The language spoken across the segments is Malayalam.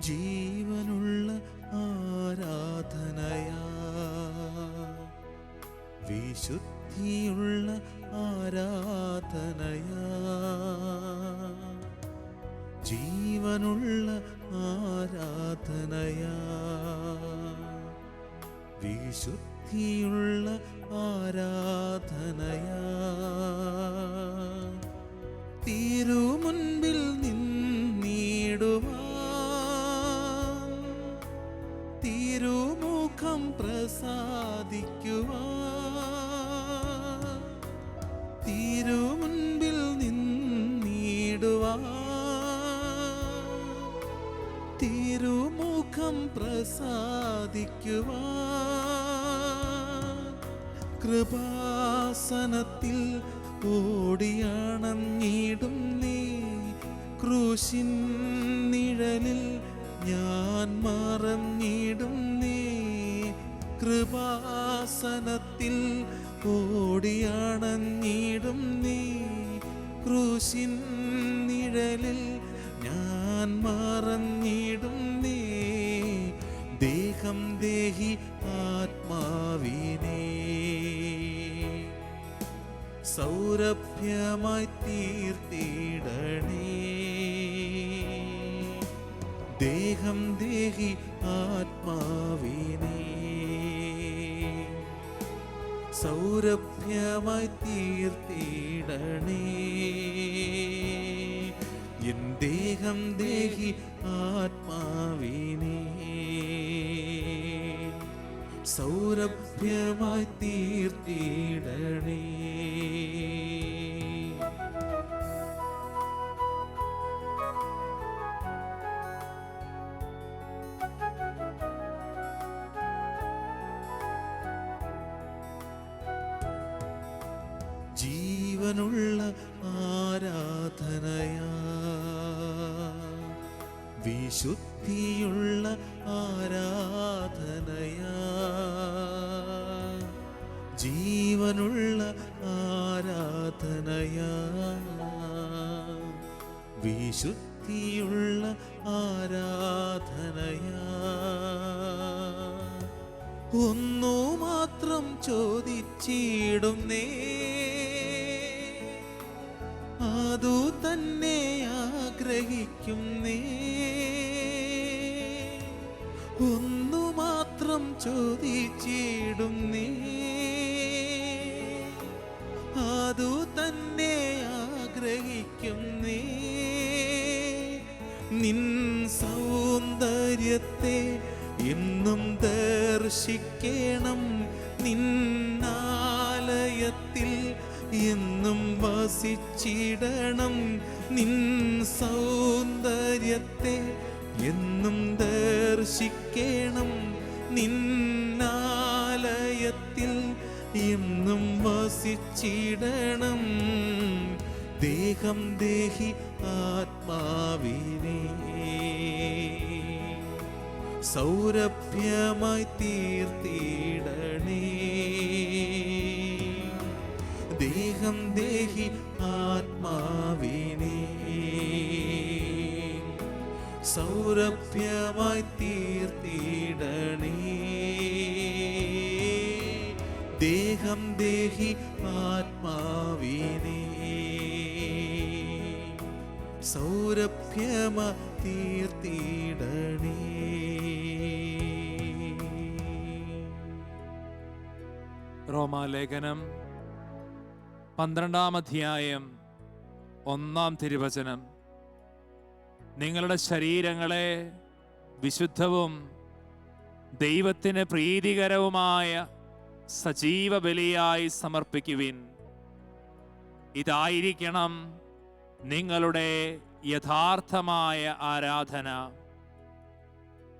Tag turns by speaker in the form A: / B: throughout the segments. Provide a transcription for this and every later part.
A: ജീവനുള്ള ആരാധനയാ. വിശുദ്ധിയുള്ള ആരാധനയാ. ജീവനുള്ള ആരാധനയാ. വിശുദ്ധിയുള്ള ആരാധനയാ. തിരുമുൻപിൽ പ്രസാദിക്കുവാൻ തിരുമുൻപിൽ നിന്നിടുവാൻ. തിരുമുഖം പ്രസാദിക്കുവാൻ. കൃപാസനത്തിൽ ഓടിയണഞ്ഞിടും നീ. ക്രൂശിൻ നിഴലിൽ ഞാൻ മറഞ്ഞിടും കൃപാസനത്തിൽ ഓടിയണഞ്ഞിടും നീ. ക്രൂശിൻ നിഴലിൽ ഞാൻ മറഞ്ഞിടും നീ. ദേഹം ദേഹി ആത്മാവിനെ. സൗരഭ്യമായി തീർത്തിടണേ. ദേഹം ദേഹി ആത്മാവിനെ. സൗരഭ്യമായി തീർത്തിടണേ. എൻ ദേഹം ദേഹി ആത്മാവിനെ. സൗരഭ്യമായി തീർത്തിടണേ. ജീവനുള്ള ആരാധനയാ. വിശുദ്ധിയുള്ള ആരാധനയാ. ജീവനുള്ള ആരാധനയാ. വിശുദ്ധിയുള്ള ആരാധനയാ. ഒന്നു മാത്രം ചോദിച്ചിടുന്നേ. തന്നെ ആഗ്രഹിക്കുന്നേ ഒന്നു മാത്രം ചോദിച്ചിടും നീ. അതു തന്നെ ആഗ്രഹിക്കുന്നേ നിൻ സൗന്ദര്യത്തെ എന്നും ദർശിക്കണം. നിന്നാലയത്തിൽ എന്നും വസിച്ചിടണം നിൻ സൗന്ദര്യത്തെ. എന്നും ദർശിക്കണം നിന്നാലയത്തിൽ എന്നും വസിച്ചിടണം ദേഹം ദേഹി ആത്മാവിനെ. സൗരഭ്യമായി തീർത്തിടണേ ദേഹം ദേഹി ആത്മാവിനെ. സൗരഭ്യമായി തീർത്തിടണേ. ദേഹം ദേഹി ആത്മാവിനെ. സൗരഭ്യമ തീർത്തിടണേ.
B: റോമാലേഖനം പന്ത്രണ്ടാം അധ്യായം ഒന്നാം തിരുവചനം. നിങ്ങളുടെ ശരീരങ്ങളെ വിശുദ്ധവും ദൈവത്തിന് പ്രീതികരവുമായ സജീവ ബലിയായി സമർപ്പിക്കുവിൻ. ഇതായിരിക്കണം നിങ്ങളുടെ യഥാർത്ഥമായ ആരാധന.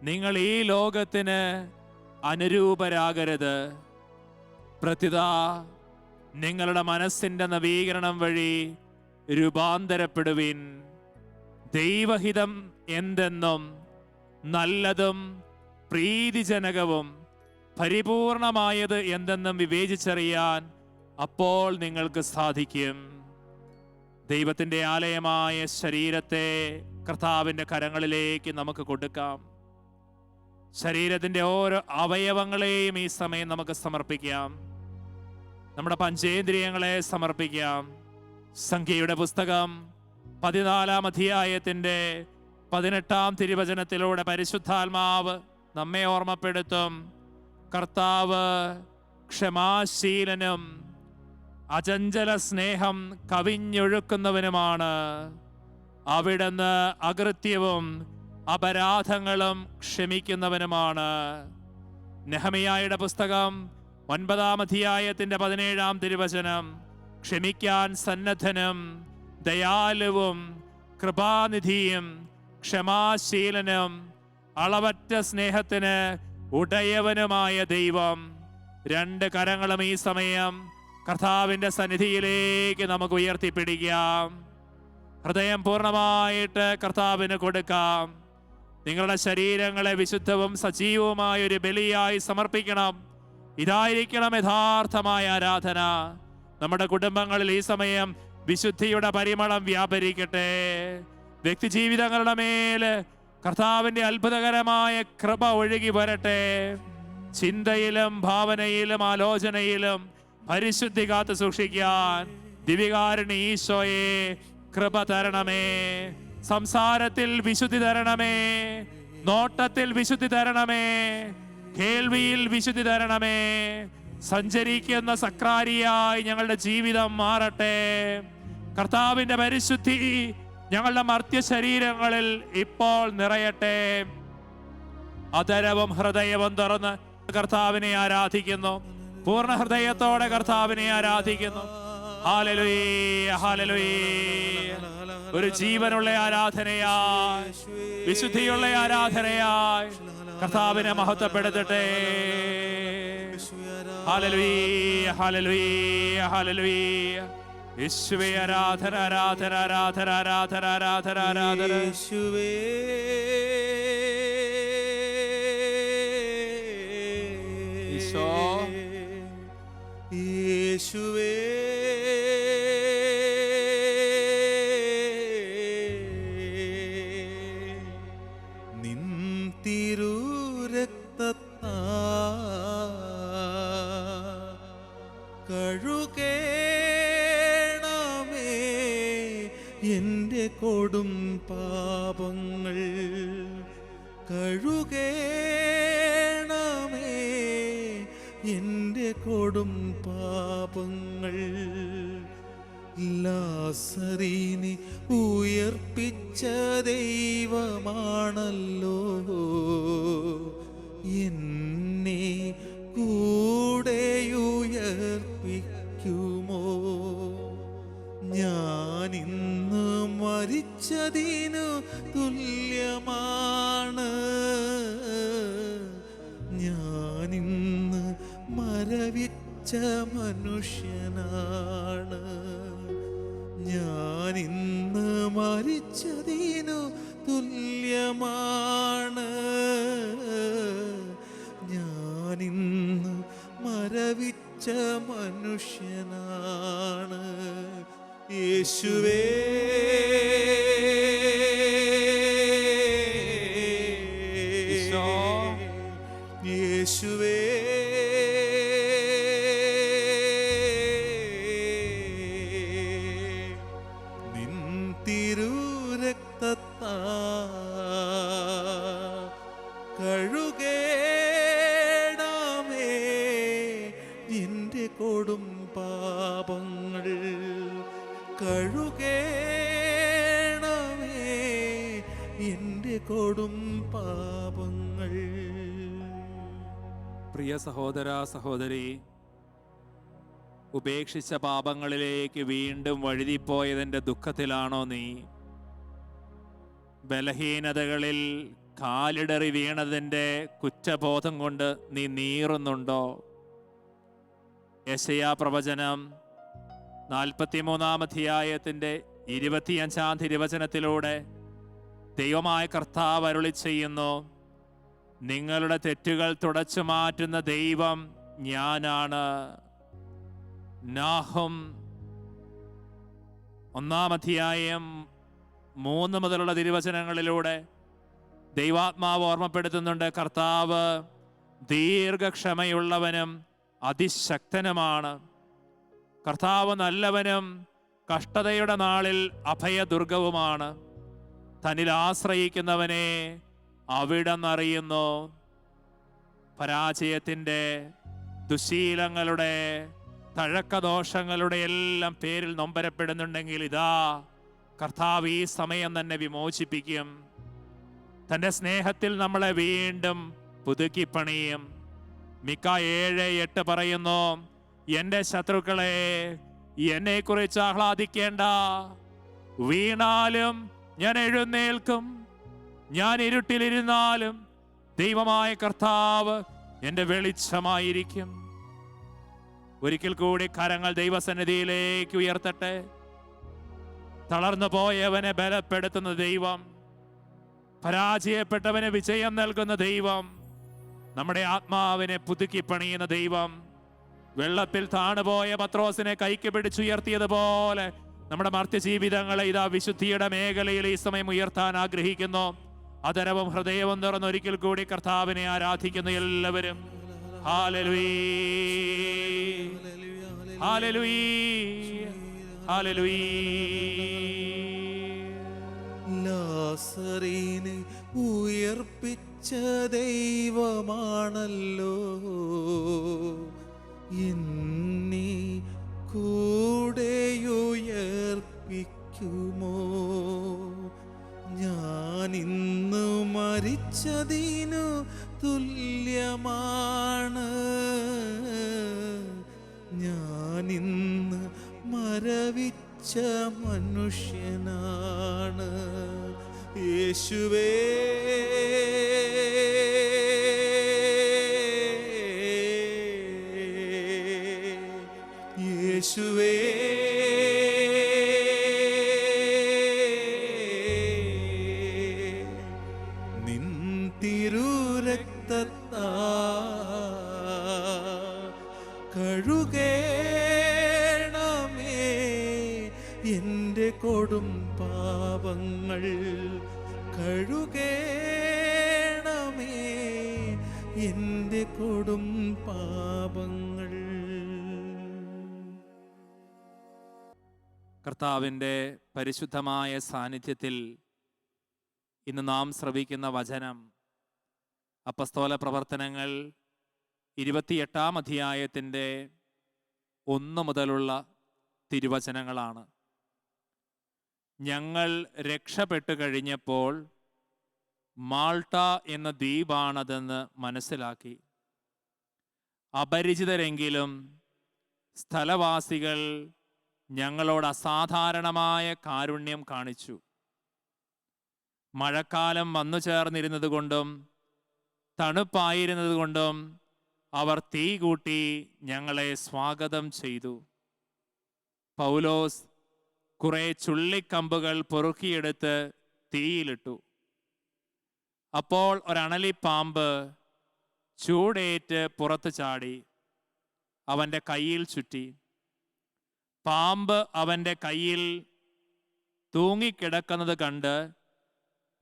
B: നിങ്ങൾ ഈ ലോകത്തിന് അനുരൂപരാകരുത്. പ്രത്യുത നിങ്ങളുടെ മനസ്സിന്റെ നവീകരണം വഴി രൂപാന്തരപ്പെടുവിൻ. ദൈവഹിതം എന്തെന്നും നല്ലതും പ്രീതിജനകവും പരിപൂർണമായത് എന്തെന്നും വിവേചിച്ചറിയാൻ അപ്പോൾ നിങ്ങൾക്ക് സാധിക്കും. ദൈവത്തിന്റെ ആലയമായ ശരീരത്തെ കർത്താവിന്റെ കരങ്ങളിലേക്ക് നമുക്ക് കൊടുക്കാം. ശരീരത്തിന്റെ ഓരോ അവയവങ്ങളെയും ഈ സമയം നമുക്ക് സമർപ്പിക്കാം. നമ്മുടെ പഞ്ചേന്ദ്രിയങ്ങളെ സമർപ്പിക്കാം. സംഖ്യയുടെ പുസ്തകം പതിനാലാം അധ്യായത്തിന്റെ പതിനെട്ടാം തിരുവചനത്തിലൂടെ പരിശുദ്ധാത്മാവ് നമ്മെ ഓർമ്മപ്പെടുത്തും. കർത്താവ് ക്ഷമാശീലനും അചഞ്ചല സ്നേഹം കവിഞ്ഞൊഴുക്കുന്നവനുമാണ്. അവിടുന്ന് അകൃത്യവും അപരാധങ്ങളും ക്ഷമിക്കുന്നവനുമാണ്. നെഹമിയായുടെ പുസ്തകം ഒൻപതാം അധ്യായത്തിന്റെ പതിനേഴാം തിരുവചനം. ക്ഷമിക്കാൻ സന്നദ്ധനും ദയാലുവും കൃപാനിധിയും ക്ഷമാശീലനും അളവറ്റ സ്നേഹത്തിന് ഉടയവനുമായ ദൈവം. രണ്ട് കരങ്ങളും ഈ സമയം കർത്താവിന്റെ സന്നിധിയിലേക്ക് നമുക്ക് ഉയർത്തിപ്പിടിക്കാം. ഹൃദയം പൂർണമായിട്ട് കർത്താവിന് കൊടുക്കാം. നിങ്ങളുടെ ശരീരങ്ങളെ വിശുദ്ധവും സജീവവുമായ ഒരു ബലിയായി സമർപ്പിക്കണം. ഇതായിരിക്കണം യഥാർത്ഥമായ ആരാധന. നമ്മുടെ കുടുംബങ്ങളിൽ ഈ സമയം വിശുദ്ധിയുടെ പരിമളം വ്യാപരിക്കട്ടെ. വ്യക്തി ജീവിതങ്ങളുടെ മേൽ കർത്താവിന്റെ അത്ഭുതകരമായ കൃപ ഒഴുകി വരട്ടെ. ചിന്തയിലും ഭാവനയിലും ആലോചനയിലും പരിശുദ്ധി കാത്തു സൂക്ഷിക്കാൻ ദിവികാരണി ഈശോയെ കൃപ തരണമേ. സംസാരത്തിൽ വിശുദ്ധി തരണമേ. നോട്ടത്തിൽ വിശുദ്ധി തരണമേ. കേൾവിയിൽ വിശുദ്ധി തരണമേ. സഞ്ചരിക്കുന്ന സക്രാരിയായി ഞങ്ങളുടെ ജീവിതം മാറട്ടെ. കർത്താവിന്റെ പരിശുദ്ധി ഞങ്ങളുടെ മർത്യ ശരീരങ്ങളിൽ ഇപ്പോൾ നിറയട്ടെ. അതരവും ഹൃദയവും തുറന്ന് കർത്താവിനെ ആരാധിക്കുന്നു. പൂർണ ഹൃദയത്തോടെ കർത്താവിനെ ആരാധിക്കുന്നു. ഒരു ജീവനുള്ള ആരാധനയായി വിശുദ്ധിയുള്ള ആരാധനയായി. കർത്താവിനെ മഹത്വപ്പെടുത്തട്ടെ. ഹാലലുയേ ഹാലലുയേ ഹാലലുയേ യേശുവേ ആരാധന ആരാധന ആരാധന ആരാധന ആരാധന ആരാധന.
A: യേശുവേ.
B: ഈശോ.
A: യേശുവേ. കഴുകേണമേ എന്റെ കൊടും പാപങ്ങൾ. കഴുകേണമേ എന്റെ കൊടും പാപങ്ങൾ. ലാസറിനെ ഉയർപ്പിച്ച ദൈവമാണല്ലോ. മരിച്ചതിനു തുല്യമാണ്. ഞാനിന്ന് മരവിച്ച മനുഷ്യനാണ്. ഞാനിന്ന് മരിച്ചതിനു തുല്യമാണ്. ഞാനിന്ന് മരവിച്ച മനുഷ്യനാണ്. യേശുവേ.
B: സഹോദര ഉപേക്ഷിച്ച പാപങ്ങളിലേക്ക് വീണ്ടും വഴുതിപ്പോയതിന്റെ ദുഃഖത്തിലാണോ നീ? ബലഹീനതകളിൽ കാലിടറി വീണതിന്റെ കുറ്റബോധം കൊണ്ട് നീ നീറുന്നുണ്ടോ? യശയാ പ്രവചനം നാൽപ്പത്തിമൂന്നാം അധ്യായത്തിന്റെ ഇരുപത്തിയഞ്ചാം തിരുവചനത്തിലൂടെ ദൈവമായ കർത്താവ് അരുളി ചെയ്യുന്നു നിങ്ങളുടെ തെറ്റുകൾ തുടച്ചു മാറ്റുന്ന ദൈവം ഞാനാണ് നാഹം. ഒന്നാം അധ്യായം മൂന്ന് മുതലുള്ള തിരുവചനങ്ങളിലൂടെ ദൈവാത്മാവ് ഓർമ്മപ്പെടുത്തുന്നുണ്ട്. കർത്താവ് ദീർഘക്ഷമയുള്ളവനും അതിശക്തനുമാണ്. കർത്താവ് നല്ലവനും കഷ്ടതയുടെ നാളിൽ അഭയദുർഗവുമാണ്. തന്നിൽ ആശ്രയിക്കുന്നവനെ അവിടെന്നറിയുന്നു. പരാജയത്തിന്റെ ദുശീലങ്ങളുടെ തഴക്കദോഷങ്ങളുടെ എല്ലാം പേരിൽ നൊമ്പരപ്പെടുന്നുണ്ടെങ്കിൽ ഇതാ കർത്താവ് ഈ സമയം തന്നെ വിമോചിപ്പിക്കും. തന്റെ സ്നേഹത്തിൽ നമ്മളെ വീണ്ടും പുതുക്കിപ്പണിയും. മിക്ക ഏഴ് എട്ട് പറയുന്നു എന്റെ ശത്രുക്കളെ എന്നെക്കുറിച്ച് ആഹ്ലാദിക്കേണ്ട. വീണാലും ഞാൻ എഴുന്നേൽക്കും. ഞാൻ ഇരുട്ടിലിരുന്നാലും ദൈവമായ കർത്താവ് എന്റെ വെളിച്ചമായിരിക്കും. ഒരിക്കൽ കൂടി കരങ്ങൾ ദൈവസന്നിധിയിലേക്ക് ഉയർത്തട്ടെ. തളർന്നു പോയവനെ ബലപ്പെടുത്തുന്ന ദൈവം പരാജയപ്പെട്ടവന് വിജയം നൽകുന്ന ദൈവം നമ്മുടെ ആത്മാവിനെ പുതുക്കി പണിയുന്ന ദൈവം വെള്ളത്തിൽ താണുപോയ പത്രോസിനെ കൈക്ക് പിടിച്ചുയർത്തിയതുപോലെ നമ്മുടെ മർത്യജീവിതങ്ങളെ ഇതാ വിശുദ്ധിയുടെ മേഖലയിൽ ഈ സമയം ഉയർത്താൻ ആഗ്രഹിക്കുന്നു. അതരവും ഹൃദയവും തുറന്നൊരിക്കൽ കൂടി കർത്താവിനെ ആരാധിക്കുന്ന എല്ലാവരും. ഹാലലുയീ
A: ഉയർപ്പിച്ച ദൈവമാണല്ലോ. ഇന്നീ കൂടെയുയർപ്പിക്കുമോ ഞാൻ ഇന്ന് മരിച്ചതിനു തുല്യമാണ്. ഞാൻ ഇന്ന് മരവിച്ച മനുഷ്യനാണ്. യേശുവേ. യേശുവേ.
B: കർത്താവിന്റെ പരിശുദ്ധമായ സാന്നിധ്യത്തിൽ ഇന്ന് നാം ശ്രവിക്കുന്ന വചനം അപ്പസ്തോല പ്രവർത്തനങ്ങൾ ഇരുപത്തിയെട്ടാം അധ്യായത്തിന്റെ ഒന്ന് മുതലുള്ള തിരുവചനങ്ങളാണ്. ഞങ്ങൾ രക്ഷപ്പെട്ടു കഴിഞ്ഞപ്പോൾ മാൾട്ട എന്ന ദ്വീപാണതെന്ന് മനസ്സിലാക്കി. അപരിചിതരെങ്കിലും സ്ഥലവാസികൾ ഞങ്ങളോട് അസാധാരണമായ കാരുണ്യം കാണിച്ചു. മഴക്കാലം വന്നു ചേർന്നിരുന്നത് കൊണ്ടും തണുപ്പായിരുന്നത് കൊണ്ടും അവർ തീ കൂട്ടി ഞങ്ങളെ സ്വാഗതം ചെയ്തു. പൗലോസ് കുറെ ചുള്ളിക്കമ്പുകൾ പൊറുക്കിയെടുത്ത് തീയിലിട്ടു. അപ്പോൾ ഒരണലിപ്പാമ്പ് ചൂടേറ്റ് പുറത്തു ചാടി അവന്റെ കയ്യിൽ ചുറ്റി. പാമ്പ് അവന്റെ കയ്യിൽ തൂങ്ങിക്കിടക്കുന്നത് കണ്ട്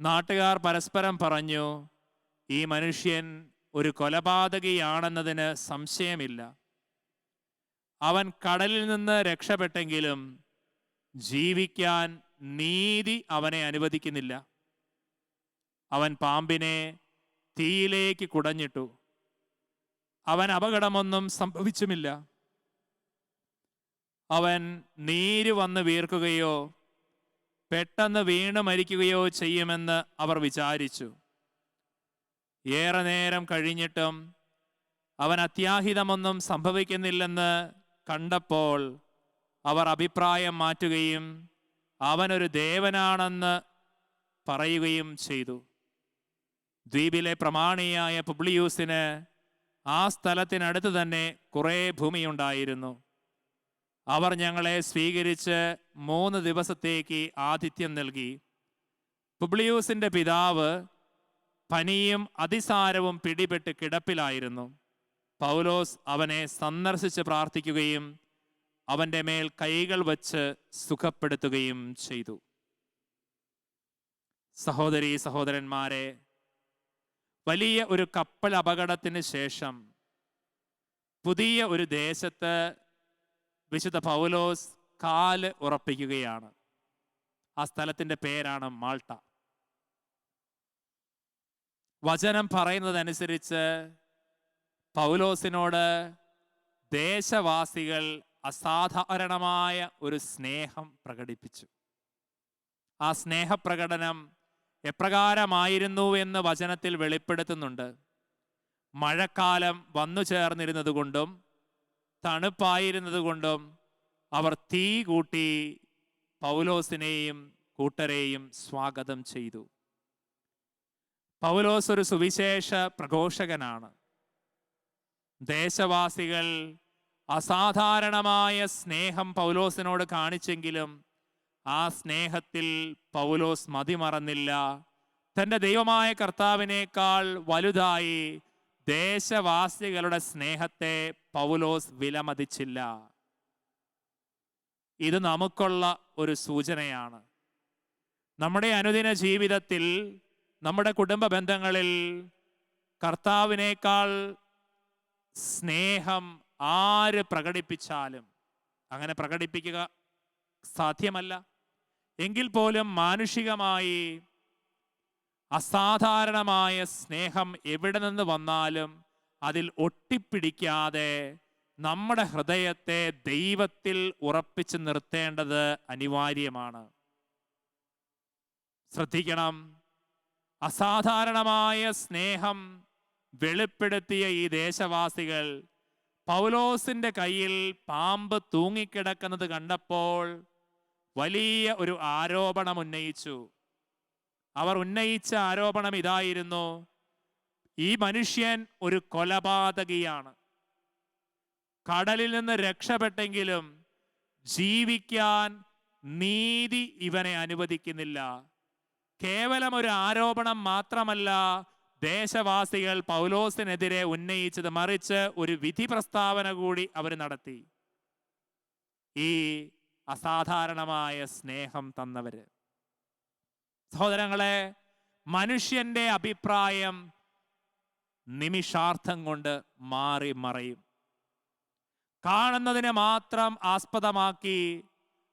B: നാട്ടുകാർ പരസ്പരം പറഞ്ഞു ഈ മനുഷ്യൻ ഒരു കൊലപാതകിയാണെന്നതിന് സംശയമില്ല. അവൻ കടലിൽ നിന്ന് രക്ഷപ്പെട്ടെങ്കിലും ജീവിക്കാൻ നീതി അവനെ അനുവദിക്കുന്നില്ല. അവൻ പാമ്പിനെ തീയിലേക്ക് കുടഞ്ഞിട്ടു. അവൻ അപകടമൊന്നും സംഭവിച്ചുമില്ല. അവൻ നീര് വന്ന് വീർക്കുകയോ പെട്ടെന്ന് വീണ് മരിക്കുകയോ ചെയ്യുമെന്ന് അവർ വിചാരിച്ചു. ഏറെ നേരം കഴിഞ്ഞിട്ടും അവൻ അത്യാഹിതമൊന്നും സംഭവിക്കുന്നില്ലെന്ന് കണ്ടപ്പോൾ അവർ അഭിപ്രായം മാറ്റുകയും അവനൊരു ദേവനാണെന്ന് പറയുകയും ചെയ്തു. ദ്വീപിലെ പ്രമാണിയായ പുബ്ലിയൂസിന് ആ സ്ഥലത്തിനടുത്ത് തന്നെ കുറേ ഭൂമിയുണ്ടായിരുന്നു. അവർ ഞങ്ങളെ സ്വീകരിച്ച് മൂന്ന് ദിവസത്തേക്ക് ആതിഥ്യം നൽകി. പുബ്ലിയൂസിന്റെ പിതാവ് പനിയും അതിസാരവും പിടിപെട്ട് കിടപ്പിലായിരുന്നു. പൗലോസ് അവനെ സന്ദർശിച്ച് പ്രാർത്ഥിക്കുകയും അവന്റെ മേൽ കൈകൾ വച്ച് സുഖപ്പെടുത്തുകയും ചെയ്തു. സഹോദരി സഹോദരന്മാരെ വലിയ ഒരു കപ്പൽ അപകടത്തിന് ശേഷം പുതിയ ഒരു ദേശത്ത് വിശുദ്ധ പൗലോസ് കാൽ ഉറപ്പിക്കുകയാണ്. ആ സ്ഥലത്തിന്റെ പേരാണ് മാൾട്ട. വചനം പറയുന്നതനുസരിച്ച് പൗലോസിനോട് ദേശവാസികൾ അസാധാരണമായ ഒരു സ്നേഹം പ്രകടിപ്പിച്ചു. ആ സ്നേഹപ്രകടനം എപ്രകാരമായിരുന്നു എന്ന് വചനത്തിൽ വെളിപ്പെടുത്തുന്നുണ്ട്. മഴക്കാലം വന്നു ചേർന്നിരുന്നത് കൊണ്ടും തണുപ്പായിരുന്നത് കൊണ്ടും അവർ തീ കൂട്ടി പൗലോസിനെയും കൂട്ടരെയും സ്വാഗതം ചെയ്തു. പൗലോസ് ഒരു സുവിശേഷ പ്രഘോഷകനാണ്. ദേശവാസികൾ അസാധാരണമായ സ്നേഹം പൗലോസിനോട് കാണിച്ചെങ്കിലും ആ സ്നേഹത്തിൽ പൗലോസ് മതിമറന്നില്ല. തന്റെ ദൈവമായ കർത്താവിനേക്കാൾ വലുതായി ദേശവാസികളുടെ സ്നേഹത്തെ പൗലോസ് വിലമതിച്ചില്ല. ഇത് നമുക്കുള്ള ഒരു സൂചനയാണ്. നമ്മുടെ അനുദിന ജീവിതത്തിൽ നമ്മുടെ കുടുംബ ബന്ധങ്ങളിൽ കർത്താവിനേക്കാൾ സ്നേഹം ആര് പ്രകടിപ്പിച്ചാലും അങ്ങനെ പ്രകടിപ്പിക്കുക സാധ്യമല്ല. എങ്കിൽ പോലും മാനുഷികമായി അസാധാരണമായ സ്നേഹം എവിടെ നിന്ന് വന്നാലും അതിൽ ഒട്ടിപ്പിടിക്കാതെ നമ്മുടെ ഹൃദയത്തെ ദൈവത്തിൽ ഉറപ്പിച്ചു നിർത്തേണ്ടത് അനിവാര്യമാണ്. ശ്രദ്ധിക്കണം. അസാധാരണമായ സ്നേഹം വെളിപ്പെടുത്തിയ ഈ ദേശവാസികൾ പൗലോസിന്റെ കയ്യിൽ പാമ്പ് തൂങ്ങിക്കിടക്കുന്നത് കണ്ടപ്പോൾ വലിയ ഒരു ആരോപണം ഉന്നയിച്ചു. അവർ ഉന്നയിച്ച ആരോപണം ഇതായിരുന്നു. ഈ മനുഷ്യൻ ഒരു കൊലപാതകിയാണ്. കടലിൽ നിന്ന് രക്ഷപ്പെട്ടെങ്കിലും ജീവിക്കാൻ നീതി ഇവനെ അനുവദിക്കുന്നില്ല. കേവലം ഒരു ആരോപണം മാത്രമല്ല ദേശവാസികൾ പൗലോസിനെതിരെ ഉന്നയിച്ചത് മറിച്ച് ഒരു വിധി പ്രസ്താവന കൂടി അവർ നടത്തി. ഈ അസാധാരണമായ സ്നേഹം തന്നവര്. സഹോദരങ്ങളെ മനുഷ്യന്റെ അഭിപ്രായം നിമിഷാർത്ഥം കൊണ്ട് മാറി മറയും. കാണുന്നതിനെ മാത്രം ആസ്പദമാക്കി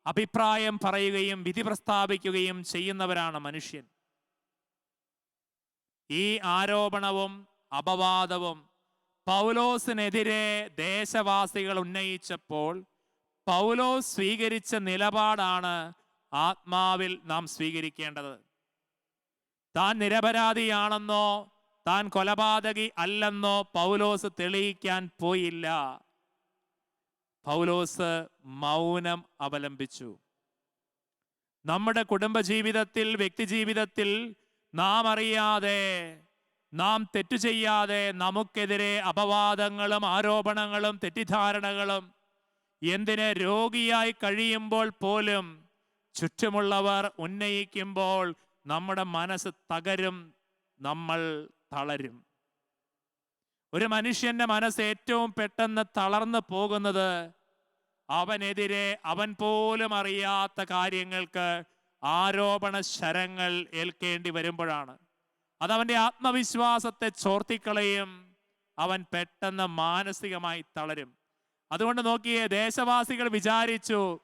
B: അഭിപ്രായം പറയുകയും വിധി പ്രസ്താവിക്കുകയും ചെയ്യുന്നവരാണ് മനുഷ്യൻ. ഈ ആരോപണവും അപവാദവും പൗലോസിനെതിരെ ദേശവാസികൾ ഉന്നയിച്ചപ്പോൾ പൗലോസ് സ്വീകരിച്ച നിലപാടാണ് ആത്മാവിൽ നാം സ്വീകരിക്കേണ്ടത്. താൻ നിരപരാധിയാണെന്നോ താൻ കൊലപാതകി അല്ലെന്നോ പൗലോസ് തെളിയിക്കാൻ പോയില്ല. പൗലോസ് മൗനം അവലംബിച്ചു. നമ്മുടെ കുടുംബജീവിതത്തിൽ വ്യക്തിജീവിതത്തിൽ നാം അറിയാതെ നാം തെറ്റു ചെയ്യാതെ നമുക്കെതിരെ അപവാദങ്ങളും ആരോപണങ്ങളും തെറ്റിദ്ധാരണകളും എന്തിന് രോഗിയായി കഴിയുമ്പോൾ പോലും ചുറ്റുമുള്ളവർ ഉന്നയിക്കുമ്പോൾ നമ്മുടെ മനസ്സ് തകരും. നമ്മൾ തളരും. ഒരു മനുഷ്യന്റെ മനസ്സ് ഏറ്റവും പെട്ടെന്ന് തളർന്നു പോകുന്നത് അവനെതിരെ അവൻ പോലും അറിയാത്ത കാര്യങ്ങൾക്ക് ആരോപണ ശരങ്ങൾ ഏൽക്കേണ്ടി വരുമ്പോഴാണ്. അതവന്റെ ആത്മവിശ്വാസത്തെ ചോർത്തിക്കളയും. അവൻ പെട്ടെന്ന് മാനസികമായി തളരും. അതുകൊണ്ട് നോക്കിയേ ദേശവാസികൾ വിചാരിച്ചു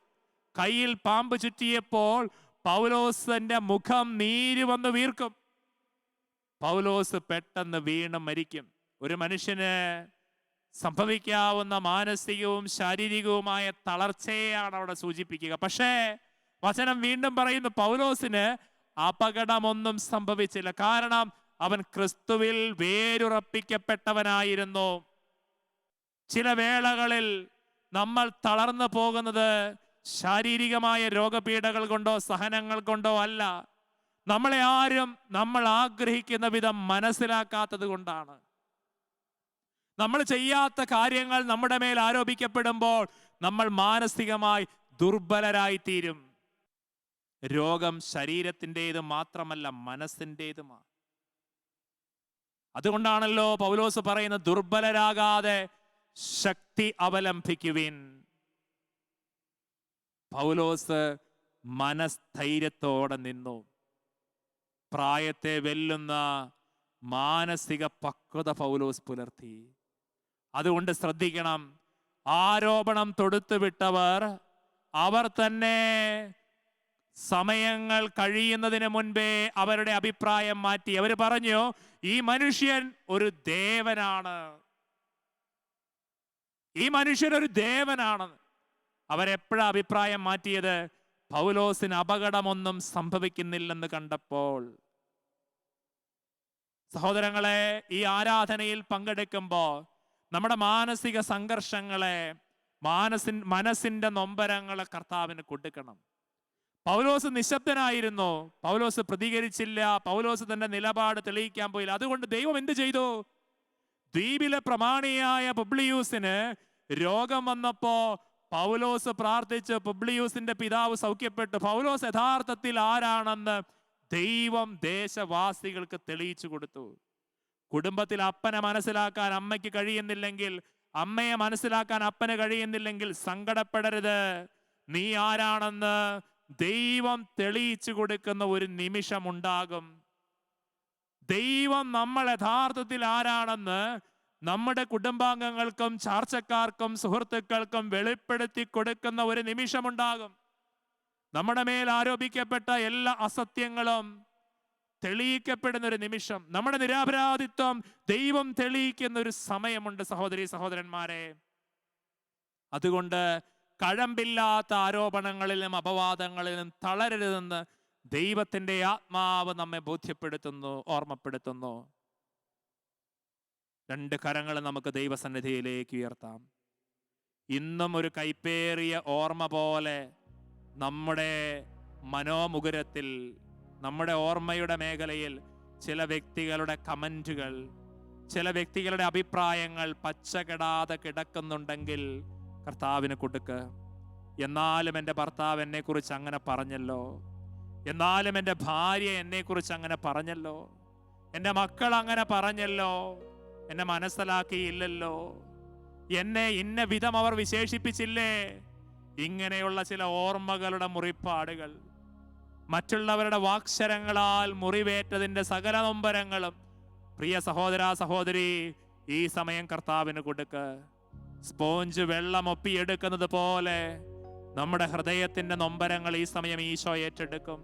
B: കയ്യിൽ പാമ്പ് ചുറ്റിയപ്പോൾ പൗലോസിന്റെ മുഖം നീര് വന്ന് വീർക്കും. പൗലോസ് പെട്ടെന്ന് വീണ് മരിക്കും. ഒരു മനുഷ്യന് സംഭവിക്കാവുന്ന മാനസികവും ശാരീരികവുമായ തളർച്ചയാണ് അവിടെ സൂചിപ്പിക്കുക. പക്ഷേ വചനം വീണ്ടും പറയുന്നു പൗലോസിന് അപകടമൊന്നും സംഭവിച്ചില്ല. കാരണം അവൻ ക്രിസ്തുവിൽ വേരുറപ്പിക്കപ്പെട്ടവനായിരുന്നു. ചില വേളകളിൽ നമ്മൾ തളർന്നു പോകുന്നത് ശാരീരികമായ രോഗപീഠകൾ കൊണ്ടോ സഹനങ്ങൾ കൊണ്ടോ അല്ല. നമ്മളെ ആരും നമ്മൾ ആഗ്രഹിക്കുന്ന വിധം മനസ്സിലാക്കാത്തത് കൊണ്ടാണ്. നമ്മൾ ചെയ്യാത്ത കാര്യങ്ങൾ നമ്മുടെ മേൽ ആരോപിക്കപ്പെടുമ്പോൾ നമ്മൾ മാനസികമായി ദുർബലരായി തീരും രോഗം ശരീരത്തിന്റെത് മാത്രമല്ല മനസ്സിന്റെതുമാണ്. അതുകൊണ്ടാണല്ലോ പൗലോസ് പറയുന്ന ദുർബലരാകാതെ ശക്തി അവലംബിക്കുവിൻ. പൗലോസ് മനസ്ഥൈര്യത്തോടെ നിന്നു. പ്രായത്തെ വെല്ലുന്ന മാനസിക പക്വത പൗലോസ് പുലർത്തി. അതുകൊണ്ട് ശ്രദ്ധിക്കണം ആരോപണം തൊടുത്തു വിട്ടവർ അവർ തന്നെ സമയങ്ങൾ കഴിയുന്നതിന് മുൻപേ അവരുടെ അഭിപ്രായം മാറ്റി. അവർ പറഞ്ഞു ഈ മനുഷ്യൻ ഒരു ദേവനാണ്. ഈ മനുഷ്യൻ ഒരു ദേവനാണ്. അവരെപ്പോഴാണ് അഭിപ്രായം മാറ്റിയത്? പൗലോസിന് അപകടമൊന്നും സംഭവിക്കുന്നില്ലെന്ന് കണ്ടപ്പോൾ സഹോദരങ്ങളെ ഈ ആരാധനയിൽ പങ്കെടുക്കുമ്പോൾ നമ്മുടെ മാനസിക സംഘർഷങ്ങളെ മാനസിൻ മനസ്സിന്റെ നൊമ്പരങ്ങളെ കർത്താവിന് കൊടുക്കണം. പൗലോസ് നിശബ്ദനായിരുന്നു. പൗലോസ് പ്രതികരിച്ചില്ല. പൗലോസ് തന്റെ നിലപാട് തെളിയിക്കാൻ പോയില്ല. അതുകൊണ്ട് ദൈവം എന്ത് ചെയ്തു? ദ്വീപിലെ പ്രമാണിയായ പുബ്ലിയൂസിന് രോഗം വന്നപ്പോ പൗലോസ് പ്രാർത്ഥിച്ച് പബ്ലിയൂസിന്റെ പിതാവ് സൗഖ്യപ്പെട്ടു. പൗലോസ് യഥാർത്ഥത്തിൽ ആരാണെന്ന് ദൈവം ദേശവാസികൾക്ക് തെളിയിച്ചു കൊടുത്തു. കുടുംബത്തിൽ അപ്പനെ മനസ്സിലാക്കാൻ അമ്മയ്ക്ക് കഴിയുന്നില്ലെങ്കിൽ അമ്മയെ മനസ്സിലാക്കാൻ അപ്പന് കഴിയുന്നില്ലെങ്കിൽ സങ്കടപ്പെടരുത്. നീ ആരാണെന്ന് ദൈവം തെളിയിച്ചു കൊടുക്കുന്ന ഒരു നിമിഷം ഉണ്ടാകും ദൈവം നമ്മൾ യഥാർത്ഥത്തിൽ ആരാണെന്ന് നമ്മുടെ കുടുംബാംഗങ്ങൾക്കും ചാർച്ചക്കാർക്കും സുഹൃത്തുക്കൾക്കും വെളിപ്പെടുത്തി കൊടുക്കുന്ന ഒരു നിമിഷമുണ്ടാകും. നമ്മുടെ മേൽ ആരോപിക്കപ്പെട്ട എല്ലാ അസത്യങ്ങളും തെളിയിക്കപ്പെടുന്ന ഒരു നിമിഷം. നമ്മുടെ നിരാപരാധിത്വം ദൈവം തെളിയിക്കുന്ന ഒരു സമയമുണ്ട് സഹോദരി സഹോദരന്മാരെ. അതുകൊണ്ട് കഴമ്പില്ലാത്ത ആരോപണങ്ങളിലും അപവാദങ്ങളിലും തളരരുതെന്ന് ദൈവത്തിന്റെ ആത്മാവ് നമ്മെ ബോധ്യപ്പെടുത്തുന്നു ഓർമ്മപ്പെടുത്തുന്നു. രണ്ട് കരങ്ങൾ നമുക്ക് ദൈവസന്നിധിയിലേക്ക് ഉയർത്താം. ഇന്നും ഒരു കൈപ്പേറിയ ഓർമ്മ പോലെ നമ്മുടെ മനോമുകുരത്തിൽ നമ്മുടെ ഓർമ്മയുടെ മേഖലയിൽ ചില വ്യക്തികളുടെ കമന്റുകൾ ചില വ്യക്തികളുടെ അഭിപ്രായങ്ങൾ പച്ചകെടാതെ കിടക്കുന്നുണ്ടെങ്കിൽ കർത്താവിന് കൊടുക്ക്. എന്നാലും എന്റെ ഭർത്താവ് എന്നെക്കുറിച്ച് അങ്ങനെ പറഞ്ഞല്ലോ. എന്നാലും എന്റെ ഭാര്യ എന്നെക്കുറിച്ച് അങ്ങനെ പറഞ്ഞല്ലോ. എന്റെ മക്കൾ അങ്ങനെ പറഞ്ഞല്ലോ. എന്നെ മനസ്സിലാക്കിയില്ലല്ലോ. എന്നെ ഇന്ന വിധം അവർ വിശേഷിപ്പിച്ചില്ലേ? ഇങ്ങനെയുള്ള ചില ഓർമ്മകളുടെ മുറിപ്പാടുകൾ. മറ്റുള്ളവരുടെ വാക്ശരങ്ങളാൽ മുറിവേറ്റതിന്റെ സകല നൊമ്പരങ്ങളും. പ്രിയ സഹോദര സഹോദരി ഈ സമയം കർത്താവിന് കൊടുക്ക്. സ്പോഞ്ച് വെള്ളം ഒപ്പിയെടുക്കുന്നത് പോലെ നമ്മുടെ ഹൃദയത്തിന്റെ നൊമ്പരങ്ങൾ ഈ സമയം ഈശോ ഏറ്റെടുക്കും.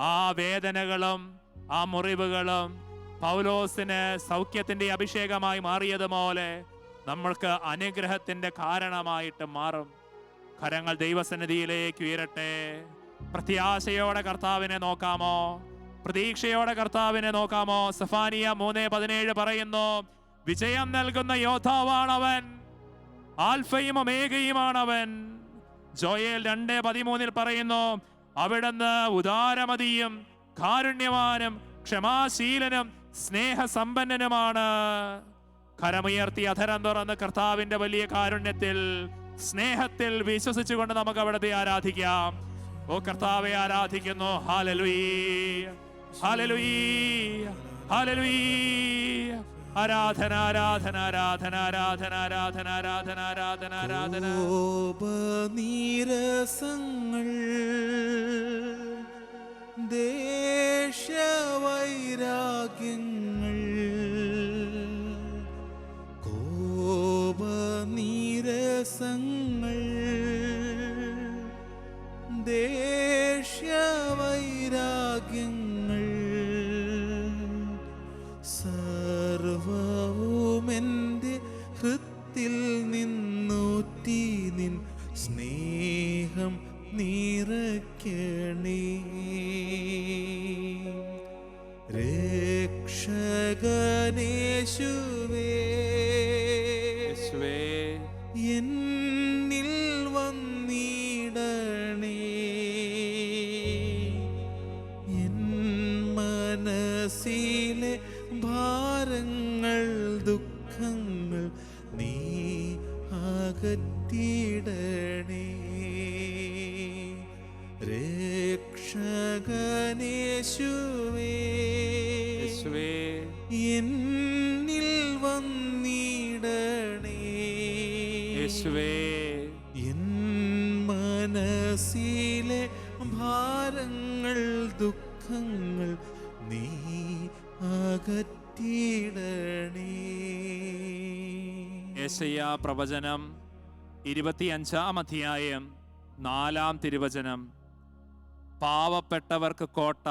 B: ആ വേദനകളും ആ മുറിവുകളും പൗലോസിന് സൗഖ്യത്തിന്റെ അഭിഷേകമായി മാറിയതുപോലെ നമ്മൾക്ക് അനുഗ്രഹത്തിന്റെ കാരണമായിട്ട് മാറും. കരങ്ങൾ ദൈവസന്നിധിയിലേക്ക് ഉയരട്ടെ. പ്രത്യാശയോടെ കർത്താവിനെ നോക്കാമോ? പ്രതീക്ഷയോടെ കർത്താവിനെ നോക്കാമോ? സഫാനിയ മൂന്ന് പതിനേഴ് പറയുന്നു വിജയം നൽകുന്ന യോദ്ധാവാണവൻ ആൽഫയും ഒമേഗയുമാണവൻ. ജോയേൽ രണ്ട് പതിമൂന്നിൽ പറയുന്നു അവിടുന്ന് ഉദാരമതിയും കാരുണ്യവാനും ക്ഷമാശീലനും സ്നേഹസമ്പന്നനുമാണ്. കരമുയർത്തി അധരം തുറന്ന് കർത്താവിന്റെ വലിയ കാരുണ്യത്തിൽ സ്നേഹത്തിൽ വിശ്വസിച്ചുകൊണ്ട് നമുക്ക് അവിടത്തെ ആരാധിക്കാം. ഓ കർത്താവെ ആരാധിക്കുന്നു. ആരാധന ആരാധന ആരാധന ആരാധന ആരാധന ആരാധന ആരാധന ആരാധന.
A: കോപനീരസങ്ങൾ ദേശവൈരാഗ്യങ്ങൾ. കോപനീരസങ്ങൾ. ദേശവൈരാഗ്യങ്ങൾ. സർവവുമെന്റെ ഹൃത്തിൽ നിന്നൂറ്റി നിൻ സ്നേഹം നിറയ്ക്കണേ.
B: പ്രവചനം ഇരുപത്തിയഞ്ചാം അധ്യായം നാലാം തിരുവചനം. പാവപ്പെട്ടവർക്ക് കോട്ട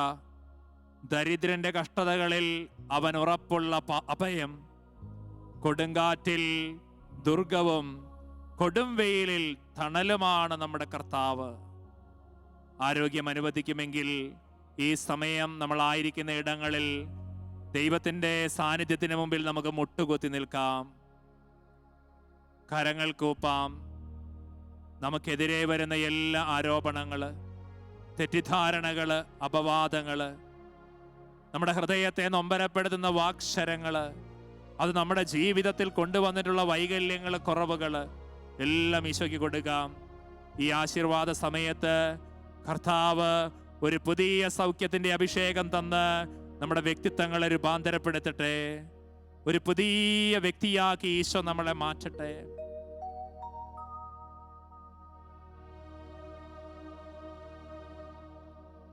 B: ദരിദ്രന്റെ കഷ്ടതകളിൽ അവൻ ഉറപ്പുള്ള അഭയം കൊടുങ്കാറ്റിൽ ദുർഗവും കൊടും വെയിലിൽ തണലുമാണ് നമ്മുടെ കർത്താവ്. ആരോഗ്യം അനുവദിക്കുമെങ്കിൽ ഈ സമയം നമ്മളായിരിക്കുന്ന ഇടങ്ങളിൽ ദൈവത്തിന്റെ സാന്നിധ്യത്തിന് മുമ്പിൽ നമുക്ക് മുട്ടുകുത്തി നിൽക്കാം. കരങ്ങൾ കൂപ്പാം. നമുക്കെതിരെ വരുന്ന എല്ലാ ആരോപണങ്ങൾ തെറ്റിദ്ധാരണകൾ അപവാദങ്ങൾ നമ്മുടെ ഹൃദയത്തെ നൊമ്പരപ്പെടുത്തുന്ന വാക്ഷരങ്ങൾ അത് നമ്മുടെ ജീവിതത്തിൽ കൊണ്ടുവന്നിട്ടുള്ള വൈകല്യങ്ങൾ കുറവുകൾ എല്ലാം ഈശോയ്ക്ക് കൊടുക്കാം. ഈ ആശീർവാദ സമയത്ത് കർത്താവ് ഒരു പുതിയ സൗഖ്യത്തിന്റെ അഭിഷേകം തന്ന് നമ്മുടെ വ്യക്തിത്വങ്ങളെ രൂപാന്തരപ്പെടുത്തട്ടെ. ഒരു പുതിയ വ്യക്തിയാക്കി ഈശോ നമ്മളെ മാറ്റട്ടെ.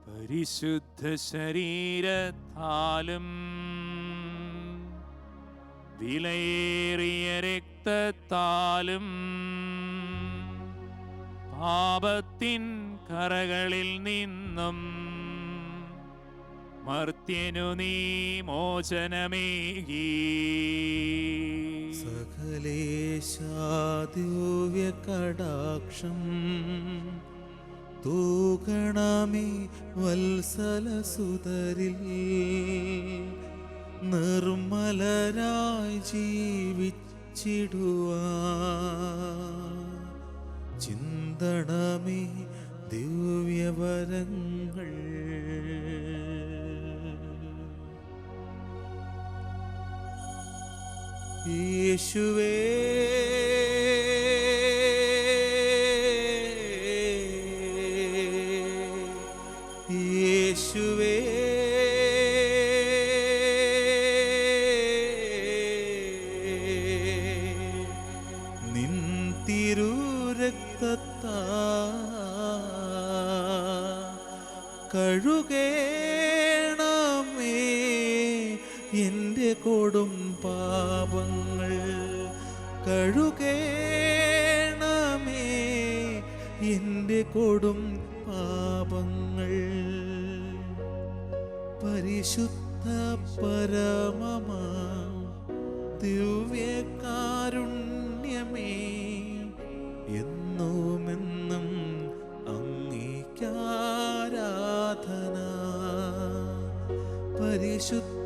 B: പരിശുദ്ധ ശരീരത്താലും വിലയേറിയ രക്തത്താലും പാപത്തിൻ കറകളിൽ നിന്നും മർത്യനു നീ മോചനമേകി.
A: സകലേശാദിവ്യ കടാക്ഷം തൂകണമേ വത്സലസുതരിൽ നിർമ്മലരായി ജീവിച്ചിടുവാ യേശുവേ. പരിശുദ്ധ